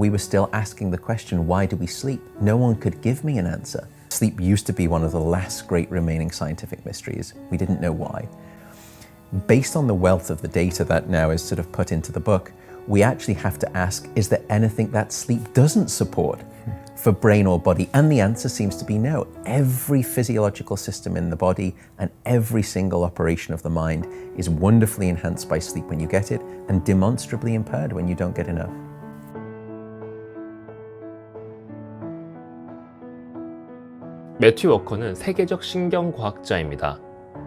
we were still asking the question, why do we sleep? No one could give me an answer. Sleep used to be one of the last great remaining scientific mysteries. We didn't know why. Based on the wealth of the data that now is sort of put into the book, we actually have to ask is there anything that sleep doesn't support for brain or body? And the answer seems to be no. Every physiological system in the body and every single operation of the mind is wonderfully enhanced by sleep when you get it and demonstrably impaired when you don't get enough. 매튜 워커는 세계적 신경과학자입니다.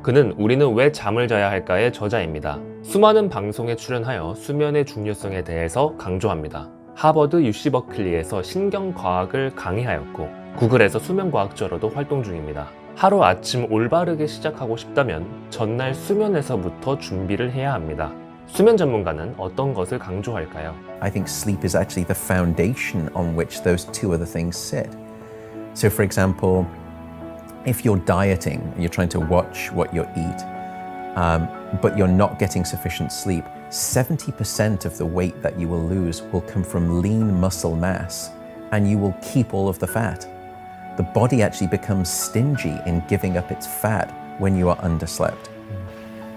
그는 우리는 왜 잠을 자야 할까의 저자입니다. 수많은 방송에 출연하여 수면의 중요성에 대해서 강조합니다. 하버드 UC 버클리에서 신경과학을 강의하였고 구글에서 수면과학자로도 활동 중입니다. 하루 아침 올바르게 시작하고 싶다면 전날 수면에서부터 준비를 해야 합니다. 수면 전문가는 어떤 것을 강조할까요? I think sleep is actually the foundation on which those two other things sit. So, for example, if you're dieting, and you're trying to watch what you eat, um, but you're not getting sufficient sleep, 70% of the weight that you will lose will come from lean muscle mass, and you will keep all of the fat. The body actually becomes stingy in giving up its fat when you are underslept.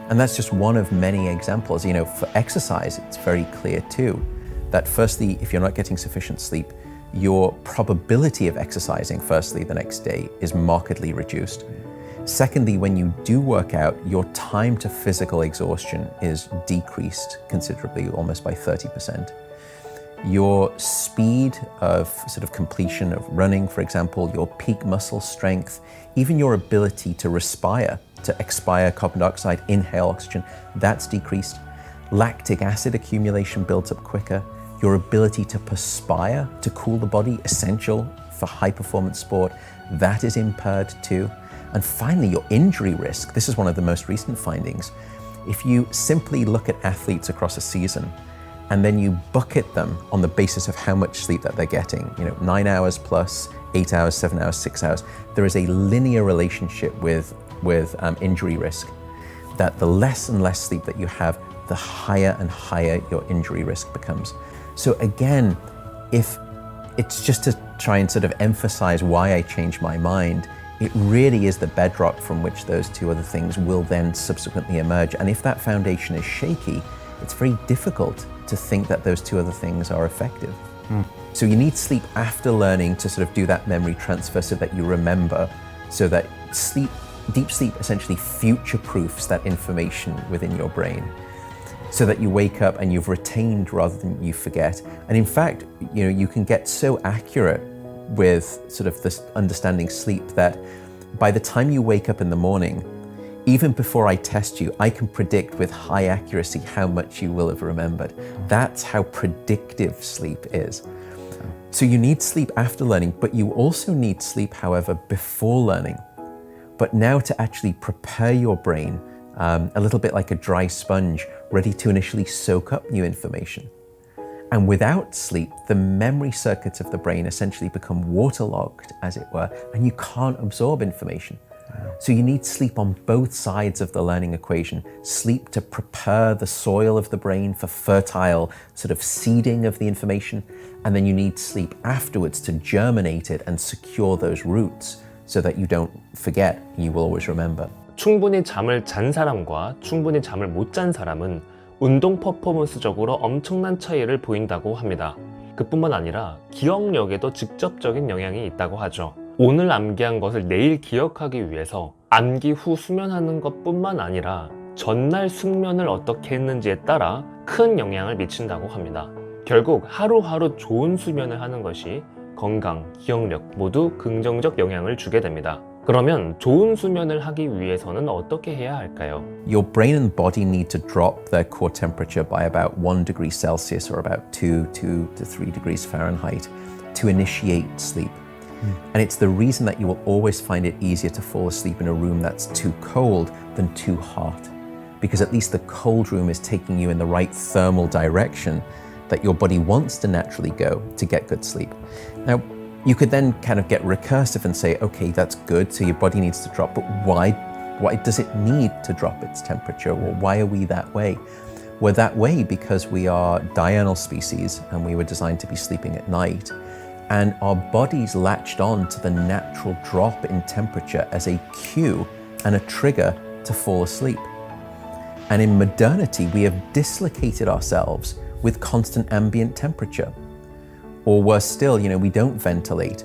And that's just one of many examples. You know, for exercise, it's very clear too that firstly, if you're not getting sufficient sleep, your probability of exercising, firstly, the next day is markedly reduced. Secondly, when you do work out, your time to physical exhaustion is decreased considerably, almost by 30%. Your speed of sort of completion of running, for example, your peak muscle strength, even your ability to respire, to expire carbon dioxide, inhale oxygen, that's decreased. Lactic acid accumulation builds up quicker. Your ability to perspire, to cool the body, essential for high performance sport, that is impaired too. And finally, your injury risk. This is one of the most recent findings. If you simply look at athletes across a season and then you bucket them on the basis of how much sleep that they're getting, you know, nine hours plus eight hours, seven hours, six hours, there is a linear relationship with, with um, injury risk. That the less and less sleep that you have, the higher and higher your injury risk becomes. So again, if it's just to try and sort of emphasize why I changed my mind, it really is the bedrock from which those two other things will then subsequently emerge. And if that foundation is shaky, it's very difficult to think that those two other things are effective. Hmm. So you need sleep after learning to sort of do that memory transfer so that you remember, so that sleep, deep sleep essentially future proofs that information within your brain so that you wake up and you've retained rather than you forget. And in fact, you know, you can get so accurate with sort of this understanding sleep that by the time you wake up in the morning, even before I test you, I can predict with high accuracy how much you will have remembered. That's how predictive sleep is. So you need sleep after learning, but you also need sleep, however, before learning. But now to actually prepare your brain um, a little bit like a dry sponge, ready to initially soak up new information. And without sleep, the memory circuits of the brain essentially become waterlogged, as it were, and you can't absorb information. So you need sleep on both sides of the learning equation sleep to prepare the soil of the brain for fertile sort of seeding of the information, and then you need sleep afterwards to germinate it and secure those roots so that you don't forget, you will always remember. 충분히 잠을 잔 사람과 충분히 잠을 못 잔 사람은 운동 퍼포먼스적으로 엄청난 차이를 보인다고 합니다. 그뿐만 아니라 기억력에도 직접적인 영향이 있다고 하죠. 오늘 암기한 것을 내일 기억하기 위해서 암기 후 수면하는 것 뿐만 아니라 전날 숙면을 어떻게 했는지에 따라 큰 영향을 미친다고 합니다. 결국 하루하루 좋은 수면을 하는 것이 건강, 기억력 모두 긍정적 영향을 주게 됩니다. 그러면 좋은 수면을 하기 위해서는 어떻게 해야 할까요? Your brain and body need to drop their core temperature by about 1 degree Celsius or about 2, 2 to 3 degrees Fahrenheit to initiate sleep. And it's the reason that you will always find it easier to fall asleep in a room that's too cold than too hot. Because at least the cold room is taking you in the right thermal direction that your body wants to naturally go to get good sleep. Now, you could then kind of get recursive and say, okay, that's good, so your body needs to drop, but why, why does it need to drop its temperature? Or why are we that way? We're that way because we are diurnal species and we were designed to be sleeping at night. And our bodies latched on to the natural drop in temperature as a cue and a trigger to fall asleep. And in modernity, we have dislocated ourselves with constant ambient temperature. Or worse still, you know, we don't ventilate.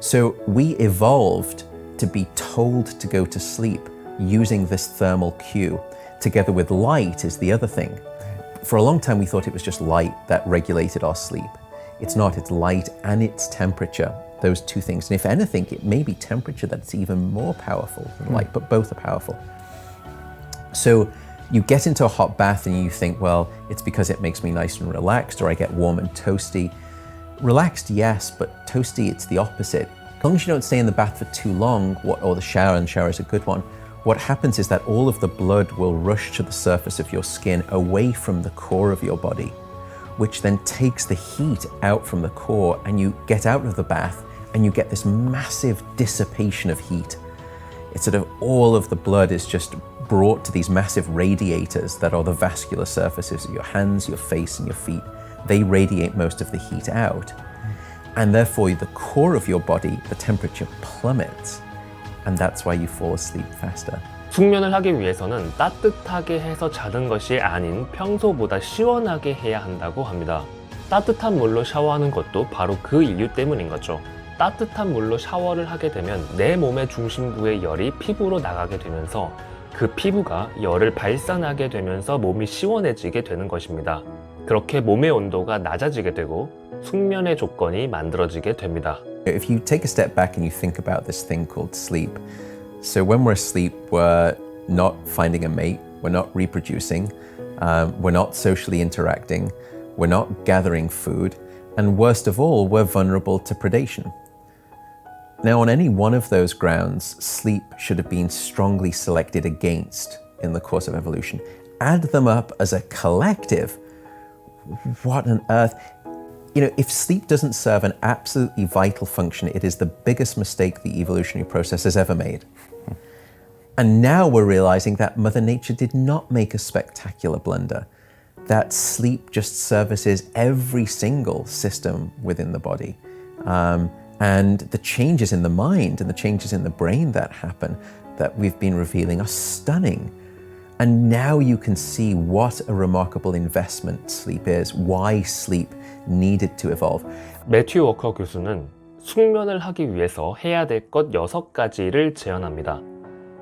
So we evolved to be told to go to sleep using this thermal cue, together with light is the other thing. For a long time, we thought it was just light that regulated our sleep. It's not, it's light and it's temperature, those two things. And if anything, it may be temperature that's even more powerful than hmm. light, but both are powerful. So you get into a hot bath and you think, well, it's because it makes me nice and relaxed, or I get warm and toasty. Relaxed, yes, but toasty, it's the opposite. As long as you don't stay in the bath for too long, what, or the shower, and shower is a good one, what happens is that all of the blood will rush to the surface of your skin away from the core of your body, which then takes the heat out from the core, and you get out of the bath and you get this massive dissipation of heat. It's sort of all of the blood is just brought to these massive radiators that are the vascular surfaces of your hands, your face, and your feet. They radiate most of the heat out. And therefore, the core of your body, the temperature plummets. And that's why you fall asleep faster. 숙면을 하기 위해서는 따뜻하게 해서 자는 것이 아닌 평소보다 시원하게 해야 한다고 합니다. 따뜻한 물로 샤워하는 것도 바로 그 이유 때문인 거죠. 따뜻한 물로 샤워를 하게 되면 내 몸의 중심부의 열이 피부로 나가게 되면서 그 피부가 열을 발산하게 되면서 몸이 시원해지게 되는 것입니다. 그렇게 몸의 온도가 낮아지게 되고 숙면의 조건이 만들어지게 됩니다. If you take a step back and you think about this thing called sleep, so when we're asleep, we're not finding a mate, we're not reproducing, um, we're not socially interacting, we're not gathering food, and worst of all, we're vulnerable to predation. Now, on any one of those grounds, sleep should have been strongly selected against in the course of evolution. Add them up as a collective, what on earth? You know, if sleep doesn't serve an absolutely vital function, it is the biggest mistake the evolutionary process has ever made. And now we're realizing that Mother Nature did not make a spectacular blunder, that sleep just services every single system within the body. Um, and the changes in the mind and the changes in the brain that happen that we've been revealing are stunning. And now you can see what a remarkable investment sleep is, why sleep needed to evolve. 매튜 워커 교수는 숙면을 하기 위해서 해야 될 것 6가지를 제안합니다.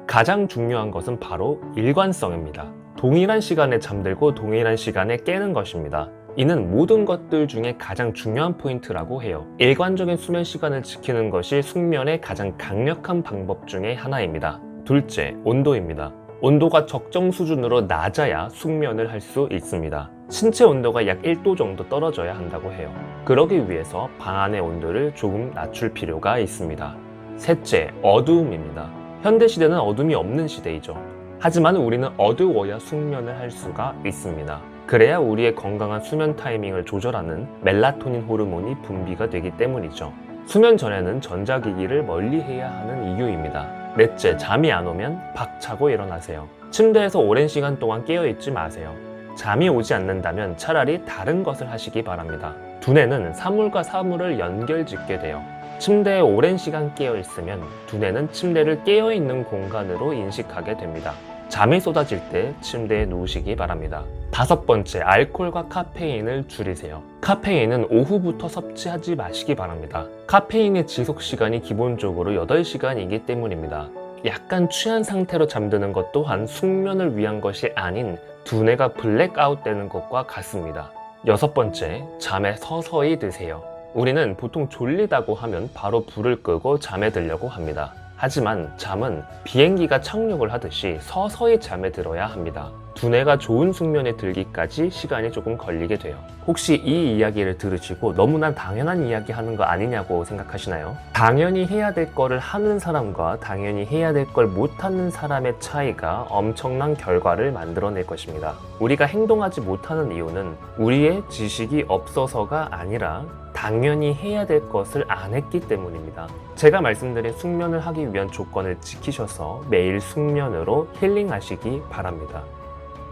가장 중요한 것은 바로 일관성입니다. 동일한 시간에 잠들고 동일한 시간에 깨는 것입니다. 이는 모든 것들 중에 가장 중요한 포인트라고 해요. 일관적인 수면 시간을 지키는 것이 숙면의 가장 강력한 방법 중에 하나입니다. 둘째, 온도입니다. 온도가 적정 수준으로 낮아야 숙면을 할 수 있습니다. 신체 온도가 약 1도 정도 떨어져야 한다고 해요. 그러기 위해서 방 안의 온도를 조금 낮출 필요가 있습니다. 셋째, 어두움입니다. 현대 시대는 어둠이 없는 시대이죠. 하지만 우리는 어두워야 숙면을 할 수가 있습니다. 그래야 우리의 건강한 수면 타이밍을 조절하는 멜라토닌 호르몬이 분비가 되기 때문이죠. 수면 전에는 전자기기를 멀리 해야 하는 이유입니다. 넷째, 잠이 안 오면 박차고 일어나세요. 침대에서 오랜 시간 동안 깨어 있지 마세요. 잠이 오지 않는다면 차라리 다른 것을 하시기 바랍니다. 두뇌는 사물과 사물을 연결 짓게 돼요. 침대에 오랜 시간 깨어 있으면 두뇌는 침대를 깨어 있는 공간으로 인식하게 됩니다. 잠이 쏟아질 때 침대에 누우시기 바랍니다. 다섯 번째, 알코올과 카페인을 줄이세요. 카페인은 오후부터 섭취하지 마시기 바랍니다. 카페인의 지속 시간이 기본적으로 8시간이기 때문입니다. 약간 취한 상태로 잠드는 것 또한 숙면을 위한 것이 아닌 두뇌가 블랙아웃 되는 것과 같습니다. 여섯 번째, 잠에 서서히 드세요. 우리는 보통 졸리다고 하면 바로 불을 끄고 잠에 들려고 합니다. 하지만 잠은 비행기가 착륙을 하듯이 서서히 잠에 들어야 합니다. 두뇌가 좋은 숙면에 들기까지 시간이 조금 걸리게 돼요. 혹시 이 이야기를 들으시고 너무나 당연한 이야기 하는 거 아니냐고 생각하시나요? 당연히 해야 될 거를 하는 사람과 당연히 해야 될 걸 못하는 사람의 차이가 엄청난 결과를 만들어낼 것입니다. 우리가 행동하지 못하는 이유는 우리의 지식이 없어서가 아니라 당연히 해야 될 것을 안 했기 때문입니다. 제가 말씀드린 숙면을 하기 위한 조건을 지키셔서 매일 숙면으로 힐링하시기 바랍니다.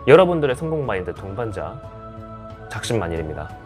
여러분들의 성공 마인드 동반자 작심만일입니다.